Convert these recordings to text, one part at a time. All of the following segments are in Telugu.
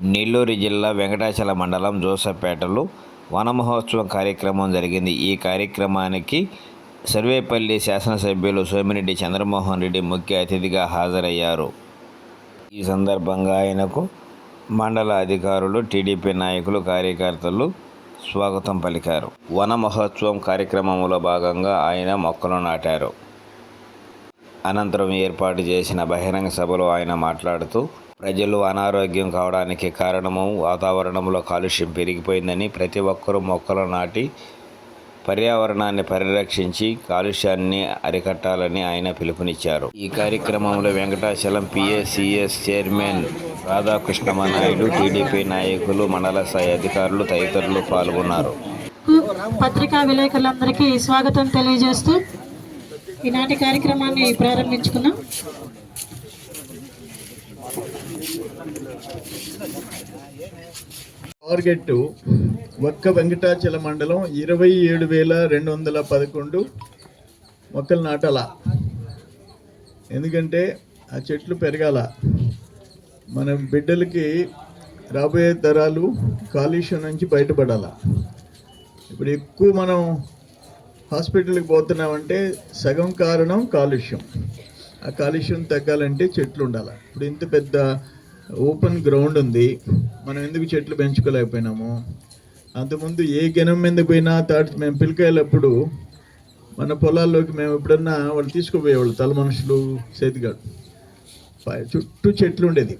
నెల్లూరు జిల్లా వెంకటాచల మండలం జోసపేటలో వనమహోత్సవం కార్యక్రమం జరిగింది. ఈ కార్యక్రమానికి సర్వేపల్లి శాసనసభ్యులు సోమిరెడ్డి చంద్రమోహన్ రెడ్డి ముఖ్య అతిథిగా హాజరయ్యారు. ఈ సందర్భంగా ఆయనకు మండల అధికారులు టీడీపీ నాయకులు కార్యకర్తలు స్వాగతం పలికారు. వన మహోత్సవం కార్యక్రమంలో భాగంగా ఆయన మొక్కలు నాటారు. అనంతరం ఏర్పాటు చేసిన బహిరంగ సభలో ఆయన మాట్లాడుతూ ప్రజలు అనారోగ్యం కావడానికి కారణము వాతావరణంలో కాలుష్యం పెరిగిపోయిందని ప్రతి ఒక్కరూ మొక్కలు నాటి పర్యావరణాన్ని పరిరక్షించి కాలుష్యాన్ని అరికట్టాలని ఆయన పిలుపునిచ్చారు. ఈ కార్యక్రమంలో Venkatachalam PSCS chairman Radhakrishnama Naidu TDP నాయకులు మండల స్థాయి అధికారులు తదితరులు పాల్గొన్నారు. పత్రికా విలేకరులందరికీ స్వాగతం తెలియజేస్తూ ఈనాటి కార్యక్రమాన్ని ప్రారంభించుకున్నాం టార్గెట్ ఒక్క వెంకటాచల మండలం ఇరవై ఏడు వేల రెండు వందల పదకొండు మొక్కలు నాటాల. ఎందుకంటే ఆ చెట్లు పెరగాల. మన బిడ్డలకి రాబోయే తరాలు కాలుష్యం నుంచి బయటపడాల. ఇప్పుడు ఎక్కువ మనం హాస్పిటల్కి పోతున్నామంటే సగం కారణం కాలుష్యం. ఆ కాలుష్యం తగ్గాలంటే చెట్లు ఉండాలి. ఇప్పుడు ఇంత పెద్ద ఓపెన్ గ్రౌండ్ ఉంది. మనం ఎందుకు చెట్లు పెంచుకోలేకపోయినాము? అంతకుముందు ఏ గెనం మీద పోయినా తాటి మేము పిల్లకాయలప్పుడు మన పొలాల్లోకి మేము ఎప్పుడన్నా వాళ్ళు తీసుకుపోయేవాళ్ళు తల మనుషులు సేతిగాడు చుట్టూ చెట్లు ఉండేది.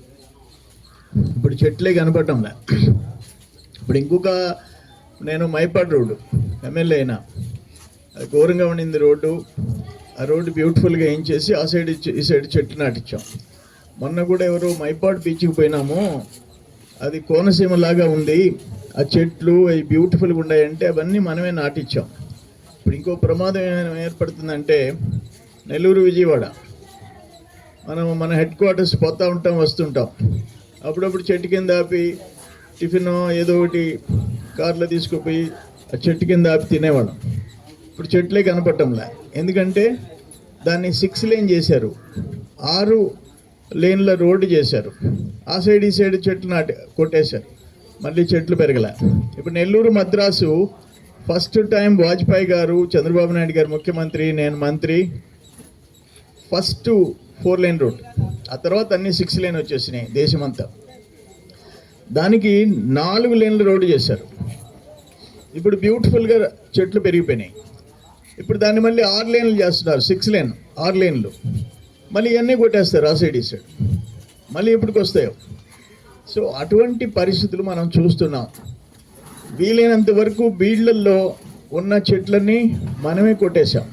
ఇప్పుడు చెట్లే కనపడటంలే. ఇప్పుడు ఇంకొక నేను మైపాడ్ రోడ్డు ఎమ్మెల్యే అయినా. అది ఘోరంగా ఉండింది రోడ్డు. ఆ రోడ్డు బ్యూటిఫుల్గా ఏం చేసి ఆ సైడ్ ఈ సైడ్ చెట్లు నాటించాం మొన్న కూడా ఎవరో మైపాడ్ బీచ్కి పోయినాము. అది కోనసీమ లాగా ఉంది. ఆ చెట్లు అవి బ్యూటిఫుల్గా ఉన్నాయంటే అవన్నీ మనమే నాటించాం ఇప్పుడు ఇంకో ప్రమాదం ఏమైనా ఏర్పడుతుందంటే నెల్లూరు విజయవాడ. మనం మన హెడ్ క్వార్టర్స్ పోతూ ఉంటాం వస్తుంటాం. అప్పుడప్పుడు చెట్టు కింద ఆపి టిఫిన్ ఏదో ఒకటి కార్లో తీసుకుపోయి ఆ చెట్టు కింద ఆపి తినేవాళ్ళం. ఇప్పుడు చెట్లే కనపడటంలే. ఎందుకంటే దాన్ని సిక్స్ లేన్ చేశారు. ఆరు లేన్ల రోడ్డు చేశారు. ఆ సైడ్ ఈ సైడ్ చెట్లు నాటి కొట్టేశారు. మళ్ళీ చెట్లు పెరగలే. ఇప్పుడు నెల్లూరు మద్రాసు ఫస్ట్ టైం వాజ్పేయి గారు చంద్రబాబు నాయుడు గారు ముఖ్యమంత్రి నేను మంత్రి ఫస్ట్ ఫోర్ లైన్ రోడ్. ఆ తర్వాత అన్ని సిక్స్ లైన్ వచ్చేసినాయి దేశమంతా. దానికి నాలుగు లేన్ల రోడ్డు చేశారు. ఇప్పుడు బ్యూటిఫుల్గా చెట్లు పెరిగిపోయినాయి. ఇప్పుడు దాన్ని మళ్ళీ ఆరు లేన్లు చేస్తున్నారు సిక్స్ లేన్ ఆరు లేన్లు. మళ్ళీ ఇవన్నీ కొట్టేస్తారు ఆ సైడ్ ఈ సైడ్ మళ్ళీ ఇప్పటికి వస్తాయో. సో అటువంటి పరిస్థితులు మనం చూస్తున్నాం. వీలైనంత వరకు బీళ్ళల్లో ఉన్న చెట్లన్నీ మనమే కొట్టేశాం.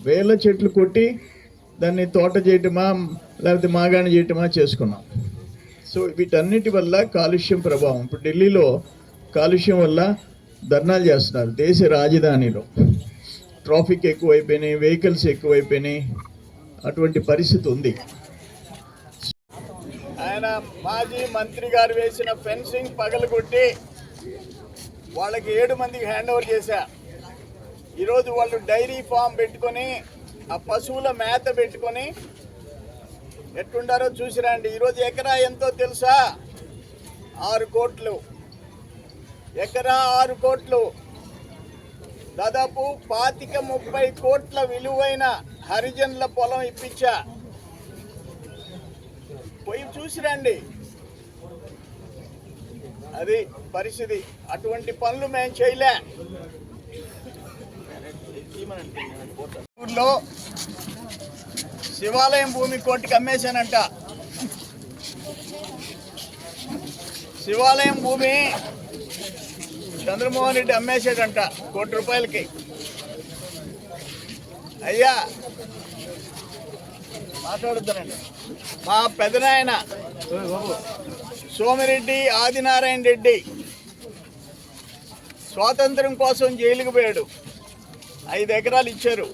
వేల చెట్లు కొట్టి దాన్ని తోట చేయటమా లేకపోతే మాగాణి చేయటమా చేసుకున్నాం. సో వీటన్నిటి వల్ల కాలుష్యం ప్రభావం. ఇప్పుడు ఢిల్లీలో కాలుష్యం వల్ల ధర్నాలు చేస్తున్నారు దేశ రాజధానిలో. ట్రాఫిక్ ఎక్కువైపోయినాయి వెహికల్స్ ఎక్కువైపోయినాయి. అటువంటి పరిస్థితి ఉంది. ఆయన మాజీ మంత్రి గారు వేసిన ఫెన్సింగ్ పగలగొట్టి వాళ్ళకి ఏడు మందికి హ్యాండ్ ఓవర్ చేశా. ఈరోజు వాళ్ళు డైరీ ఫామ్ పెట్టుకొని ఆ పశువుల మేత పెట్టుకొని ఎట్టుండారో చూసిరండి ఈరోజు ఎకరా ఎంతో తెలుసా? ఆరు కోట్లు. ఎకరా ఆరు కోట్లు. దాదాపు పాతిక ముప్పై కోట్ల విలువైన హరిజనుల పొలం ఇప్పించా. పోయి చూసిరండి అది పరిస్థితి. అటువంటి పనులు మేము చేయలే. ఊర్లో శివాలయం భూమి కోటికి అమ్మేశానంట. శివాలయం భూమి చంద్రమోహన్ రెడ్డి అమ్మేశాడంట కోటి రూపాయలకి. అయ్యా మాట్లాడుతానండి మా పెదనాయన సోమిరెడ్డి ఆదినారాయణ రెడ్డి స్వాతంత్రం కోసం జైలుకు పోయాడు. ఐదు ఎకరాలు ఇచ్చారు.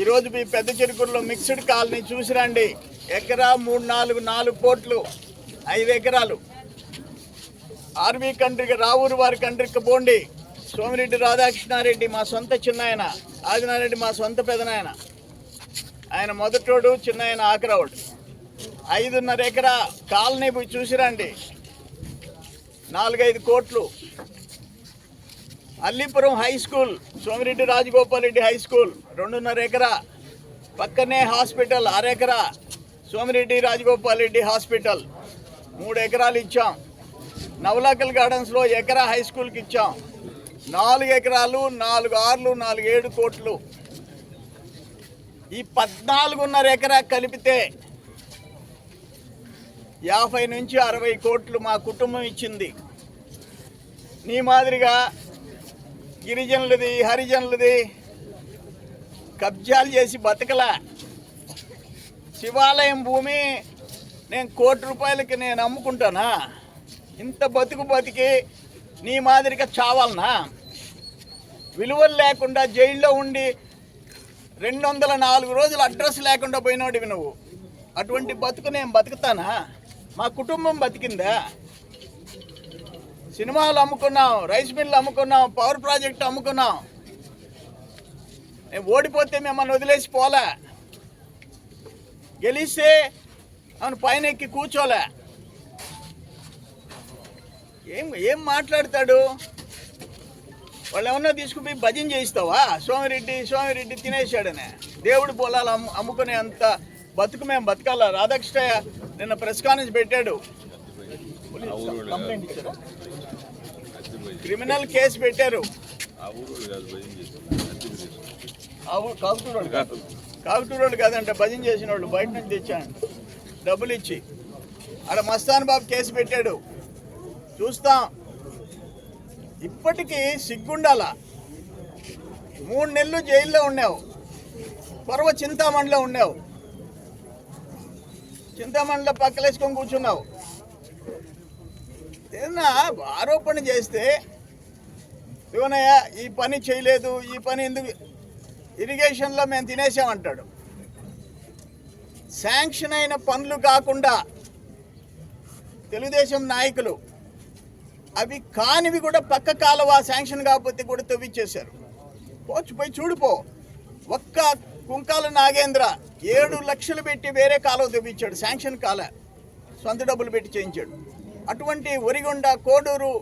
ఈరోజు మీ పెద్ద చెరుకుల్లో మిక్స్డ్ కాలనీ చూసిరండి ఎకరా మూడు నాలుగు నాలుగు కోట్లు. ఐదు ఎకరాలు. ఆర్మీ కంట్రీకి రావూరు వారి కంట్రీకి పోండి. సోమిరెడ్డి రాధాకృష్ణారెడ్డి మా సొంత చిన్నాయన ఆదినారెడ్డి మా సొంత పెదనాయన. ఆయన మొదటోడు చిన్నాయన ఆఖరావుడు ఐదున్నర ఎకరా కాలనీ పోయి చూసిరండి. నాలుగైదు కోట్లు. Allipuram high school Somireddy Rajagopal Reddy high school రెండున్నర ఎకరా. పక్కనే హాస్పిటల్ అరెకరా. సోమిరెడ్డి రాజగోపాల్ రెడ్డి హాస్పిటల్ మూడు ఎకరాలు ఇచ్చాం. నవలాకల్ గార్డెన్స్లో ఎకరా హై స్కూల్కి ఇచ్చాం. నాలుగు ఎకరాలు నాలుగు ఆర్లు నాలుగు ఏడు కోట్లు. ఈ పద్నాలుగున్నర ఎకరా కలిపితే యాభై నుంచి అరవై కోట్లు మా కుటుంబం ఇచ్చింది. నీ మాదిరిగా గిరిజనులది హరిజనులది కబ్జాలు చేసి బతకలా. శివాలయం భూమి నేను కోటి రూపాయలకి నేను అమ్ముకుంటానా? ఇంత బతుకు బతికి నీ మాదిరిగా చావాలనా? విలువలు లేకుండా జైల్లో ఉండి రెండు వందల నాలుగు రోజులు అడ్రస్ లేకుండా పోయినోడివి నువ్వు. అటువంటి బతుకు నేను బతుకుతానా? మా కుటుంబం బతికిందా? సినిమాలు అమ్ముకున్నాం రైస్ మిల్లు అమ్ముకున్నాం పవర్ ప్రాజెక్ట్ అమ్ముకున్నాం. నేను ఓడిపోతే మిమ్మల్ని వదిలేసి పోలే. గెలిస్తే అవును పైన ఎక్కి కూర్చోలే. ఏం ఏం మాట్లాడతాడు? వాళ్ళు ఏమన్నా తీసుకుపోయి భజన చేయిస్తావా? సోమిరెడ్డి సోమిరెడ్డి తినేసాడనే దేవుడు పొలాలు అమ్ము అమ్ముకునే అంత బతుకు మేము బతకాల? రాధాకృష్ణ నిన్న ప్రెస్ కాన్ఫరెన్స్ పెట్టాడు. కంప్లైంట్ ఇచ్చారా క్రిమినల్ కేసు పెట్టారు. కాకుటూరోడు కాదు కాకుటూరోడు కాదంటే భజన చేసిన వాళ్ళు బయట నుంచి తెచ్చాను. డబ్బులు ఇచ్చి. ఆడ మస్తాన్ బాబు కేసు పెట్టాడు. చూస్తాం. ఇప్పటికీ సిగ్గుండాల. మూడు నెలలు జైల్లో ఉన్నావు. పొరవ చింతామణిలో ఉన్నావు. చింతామణిలో పక్కలేసుకొని కూర్చున్నావు. ఏదన్నా ఆరోపణ చేస్తే శివనయ్య ఈ పని చేయలేదు ఈ పని ఎందుకు ఇరిగేషన్లో మేము తినేసామంటాడు. శాంక్షన్ అయిన పనులు కాకుండా తెలుగుదేశం నాయకులు అవి కానివి కూడా పక్క కాలువ శాంక్షన్ కాకపోతే కూడా తవ్విచ్చేశారు. పోచ్చు పోయి చూడిపో ఒక్క కుంకాల నాగేంద్ర ఏడు లక్షలు పెట్టి వేరే కాలువ తవ్వించాడు శాంక్షన్ కాల. సొంత డబ్బులు పెట్టి చేయించాడు. అటువంటి ఒరిగొండ కోడూరు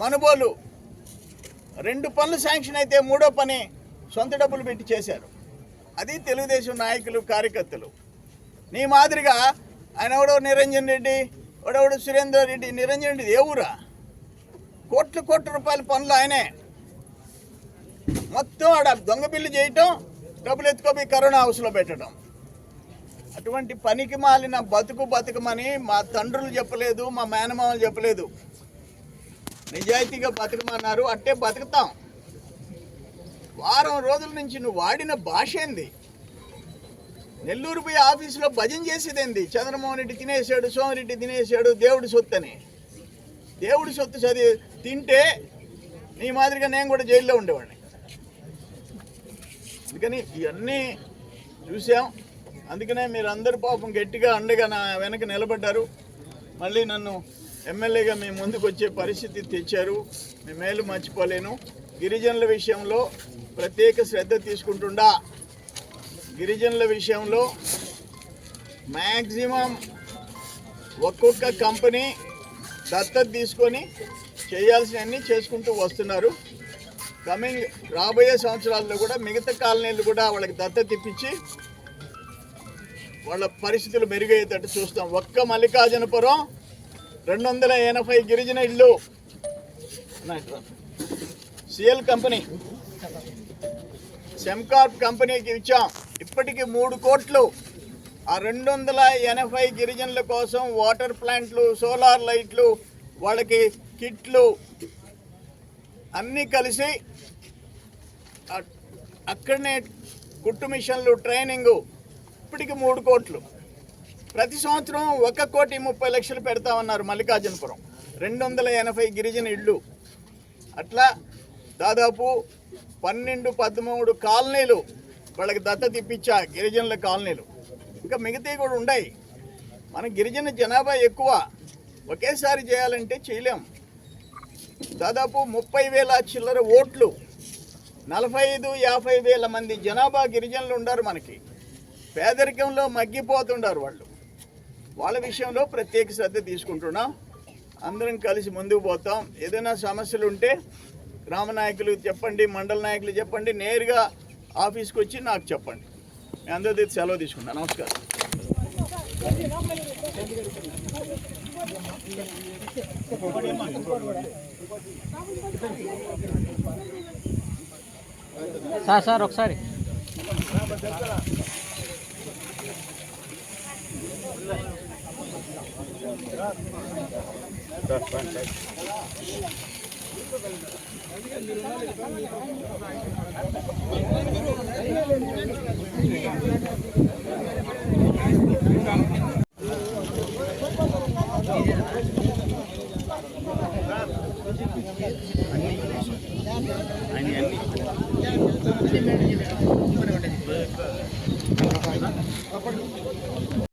మనుబోలు రెండు పనులు శాంక్షన్ అయితే మూడో పని సొంత డబ్బులు పెట్టి చేశారు. అది తెలుగుదేశం నాయకులు కార్యకర్తలు. నీ మాదిరిగా ఆయన ఎవడో నిరంజన్ రెడ్డి ఎవడెవడు సురేందర్ రెడ్డి నిరంజన్ రెడ్డి ఏ ఊరా? కోట్ల కోట్ల రూపాయల పనులు ఆయనే. మొత్తం ఆడ దొంగ బిల్లు చేయటం డబ్బులు ఎత్తుకోపోయి కరోనా హౌస్లో పెట్టడం. అటువంటి పనికి మాలిన బతుకు బతుకమని మా తండ్రులు చెప్పలేదు మా మేనమామలు చెప్పలేదు. నిజాయితీగా బతుకమన్నారు అట్టే బతుకుతాం. వారం రోజుల నుంచి నువ్వు వాడిన భాష ఏంది? నెల్లూరు పోయి ఆఫీసులో భజన చేసేదేంది? చంద్రమోహన్ రెడ్డి తినేసాడు సోమిరెడ్డి తినేసాడు దేవుడి సొత్తు అని దేవుడి సొత్తు చదివి తింటే నీ మాదిరిగా నేను కూడా జైల్లో ఉండేవాడిని. అందుకని ఇవన్నీ చూసాం. అందుకనే మీరు అందరు పాపం గట్టిగా అండగా నా వెనక నిలబడ్డారు. మళ్ళీ నన్ను ఎమ్మెల్యేగా మీ ముందుకు వచ్చే పరిస్థితి తెచ్చారు. మీ మేలు మర్చిపోలేను. గిరిజనుల విషయంలో ప్రత్యేక శ్రద్ధ తీసుకుంటుండా. గిరిజనుల విషయంలో మ్యాక్సిమం ఒక్కొక్క కంపెనీ దత్తత తీసుకొని చేయాల్సినవన్నీ చేసుకుంటూ వస్తున్నారు. కమింగ్ రాబోయే సంవత్సరాల్లో కూడా మిగతా కాలనీలు కూడా వాళ్ళకి దత్తత ఇప్పించి వాళ్ళ పరిస్థితులు మెరుగయ్యేటట్టు చూస్తాం. ఒక్క మల్లికార్జునపురం రెండు వందల ఎనభై గిరిజన ఇళ్ళు సిఎల్ కంపెనీ. సెమ్కార్ప్ కంపెనీకి ఇచ్చాం. ఇప్పటికి మూడు కోట్లు. ఆ రెండు వందల ఎనభై గిరిజనుల కోసం వాటర్ ప్లాంట్లు సోలార్ లైట్లు వాళ్ళకి కిట్లు అన్నీ కలిసి అక్కడనే కుట్టు మిషన్లు ట్రైనింగు. ఇప్పటికి మూడు కోట్లు. ప్రతి సంవత్సరం ఒక కోటి ముప్పై లక్షలు పెడతామన్నారు మల్లికార్జునపురం. రెండు వందల ఎనభై గిరిజన ఇళ్ళు. అట్లా దాదాపు పన్నెండు పదమూడు కాలనీలు వాళ్ళకి దత్తత ఇప్పించా గిరిజనుల కాలనీలు. ఇంకా మిగతావి కూడా ఉన్నాయి మన గిరిజన జనాభా ఎక్కువ. ఒకేసారి చేయాలంటే చేయలేం. దాదాపు ముప్పై వేల చిల్లర ఓట్లు నలభై ఐదు యాభై వేల మంది జనాభా గిరిజనులు ఉన్నారు మనకి. పేదరికంలో మగ్గిపోతుండారు వాళ్ళు. వాళ్ళ విషయంలో ప్రత్యేక శ్రద్ధ తీసుకుంటున్నాం. అందరం కలిసి ముందుకు పోతాం. ఏదైనా సమస్యలు ఉంటే గ్రామ నాయకులు చెప్పండి మండల నాయకులు చెప్పండి నేరుగా ఆఫీస్కి వచ్చి నాకు చెప్పండి. మీ అందరిది సెలవు తీసుకుంటా. నమస్కారం. సార్ సార్ ఒకసారి. అందుకే మీరు